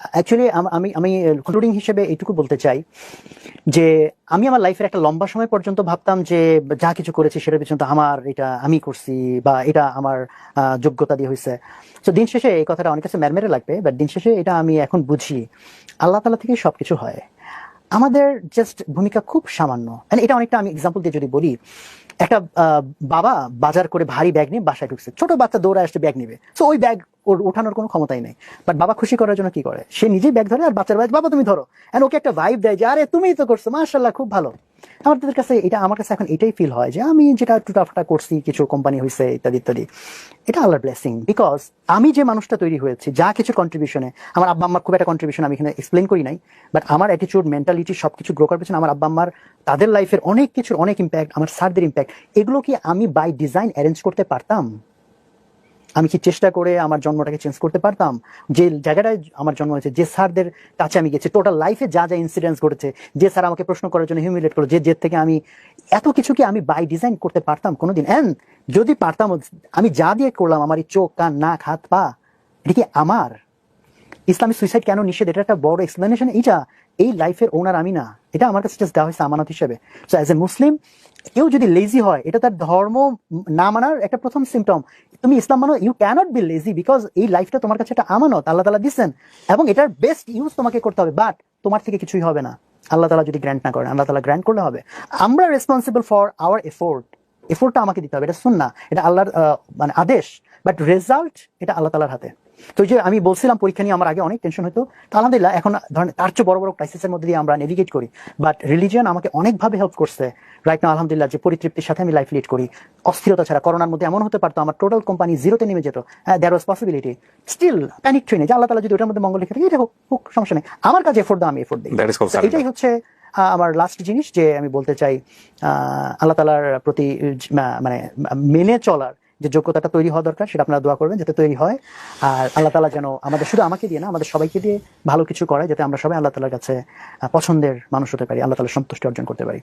Actually আমি আমি concluding হিসেবে এইটুকু বলতে চাই যে আমি আমার লাইফের একটা লম্বা সময় পর্যন্ত ভাবতাম যে যা কিছু করেছি সেটার পিছনে তো আমার এটা আমি করছি বা এটা আমার যোগ্যতা দিয়ে হয়েছে তো দিন শেষে এই কথাটা অনেক কাছে ম্যারমেরে লাগবে বাট দিন শেষে এটা আমি এখন বুঝি। আল্লাহ তালা থেকে সব কিছু হয়। আমাদের জাস্ট ভূমিকা খুব সামান্য। মানে এটা অনেকটা আমি এক্সাম্পল দিয়ে যদি বলি, একটা বাবা বাজার করে ভারী ব্যাগ নিয়ে বাসায় ঢুকছে। ছোট বাচ্চা দৌড়ায় আসছে ব্যাগ নেবে। সো ওই ব্যাগ ওর ওঠানোর কোনো ক্ষমতাই নেই। বাট বাবা খুশি করার জন্য কি করে? সে নিজেই ব্যাগ ধরে আর বাচ্চার ব্যাগ বাবা, তুমি ধরো। এন্ড ওকে একটা ভাইব দেয় যে, আরে, তুমিই তো করছ মার্শাল্লাহ খুব ভালো। আমাদের কাছে এটা আমার কাছে এখন এটাই ফিল হয় যে আমি যেটা টুটাফাটা করছি, কিছু কোম্পানি হয়েছে ইত্যাদি ইত্যাদি, এটা আল্লাহর ব্লেসিং বিকজ আমি যে মানুষটা তৈরি হয়েছি, যা কিছু কন্ট্রিবিউশনে আমার আব্বা আম্মার খুব একটা কন্ট্রিবিউশন আমি এখানে এক্সপ্লেন করি নাই বাট আমার অ্যাটিচিউড মেন্টালিটি সব কিছু গ্রো করার পেছনে আমার আব্বা আম্মার, তাদের লাইফের অনেক কিছুর অনেক ইম্প্যাক্ট আমার স্যারদের ইম্প্যাক্ট এগুলো কি আমি বাই ডিজাইন অ্যারেঞ্জ করতে পারতাম? আমি কি চেষ্টা করে আমার জন্মটাকে চেঞ্জ করতে পারতাম? যে জায়গাটায় আমার জন্ম হয়েছে, যে স্যারদের কাছে আমি গেছি টোটাল লাইফে যা যা ইনসিডেন্টস ঘটেছে, যে স্যার আমাকে প্রশ্ন করার জন্য হিউমিলেট করো যে জেদ থেকে আমি, এত কিছু কি আমি বাই ডিজাইন করতে পারতাম কোনোদিন? এন যদি পারতাম, আমি যা দিয়ে করলাম, আমার এই চোখ, কান, নাক, হাত, পা, এটা কি আমার? ইসলামিক সুইসাইড কেন নিষেধ? এটা একটা বড় এক্সপ্লেনেশন এইটা, এই লাইফের ওনার আমি না। এটা আমার কাছে জাস্ট দেওয়া হয়েছে আমানত হিসেবে। সো অ্যাজ এ মুসলিম কেউ যদি লেজি হয়, এটা তার ধর্ম না মানার একটা প্রথম সিমটম তুমি ইসলাম মানো you cannot be lazy because এই লাইফটা তোমার কাছে একটা আমানত। আল্লাহ তালা দিচ্ছেন এবং এটার বেস্ট ইউজ তোমাকে করতে হবে। বাট তোমার থেকে কিছুই হবে না। আল্লাহ তালা যদি গ্র্যান্ট না করেন, আল্লাহ তালা গ্র্যান্ট করলে হবে। আমরা রেসপন্সিবল ফর আওয়ার এফোর্ট এফোর্টটা আমাকে দিতে হবে। এটা শুন না এটা আল্লাহর মানে আদেশ। বাট রেজাল্ট এটা আল্লাহ তালার হাতে। তো যে আমি বলছিলাম পরীক্ষা নিয়ে আমার আগে অনেক টেনশন হতো আলহামদুলিল্লাহ এখন ধরেন তার চেয়ে বড় বড় ক্রাইসিসের মধ্যে দিয়ে আমরা নেভিগেট করি। বাট রিলিজিয়ান আমাকে অনেকভাবে হেল্প করছে। রাইট না আলহামদুলিল্লাহ যে পরিতৃপ্তির সাথে আমি লাইফ লিড করি। অস্থিরতা ছাড়া করোনার মধ্যে এমন হতে পারতো আমার টোটাল কোম্পানি জিরোতে নেমে যেত। হ্যাঁ there was possibility still panic ট্রেনে যে আল্লাহ তালা যদি ওটার মধ্যে মঙ্গল লিখে থাকে এটা হোক সমস্যা নেই। আমার কাছে এফোর্ট দাও আমি এফোর্ট দিই। এটাই হচ্ছে আমার লাস্ট জিনিস যে আমি বলতে চাই আহ, আল্লাহ তালার প্রতি মানে মেনে চলার। যে যোগ্যতাটা তৈরি হওয়া দরকার, সেটা আপনারা দোয়া করবেন যাতে তৈরি হয়। আর আল্লাহ তালা যেন আমাদের শুধু আমাকে দিয়ে না, আমাদের সবাইকে দিয়ে ভালো কিছু করে যাতে আমরা সবাই আল্লাহ তালার কাছে পছন্দের মানুষ হতে পারি, আল্লাহ তালা সন্তুষ্টি অর্জন করতে পারি।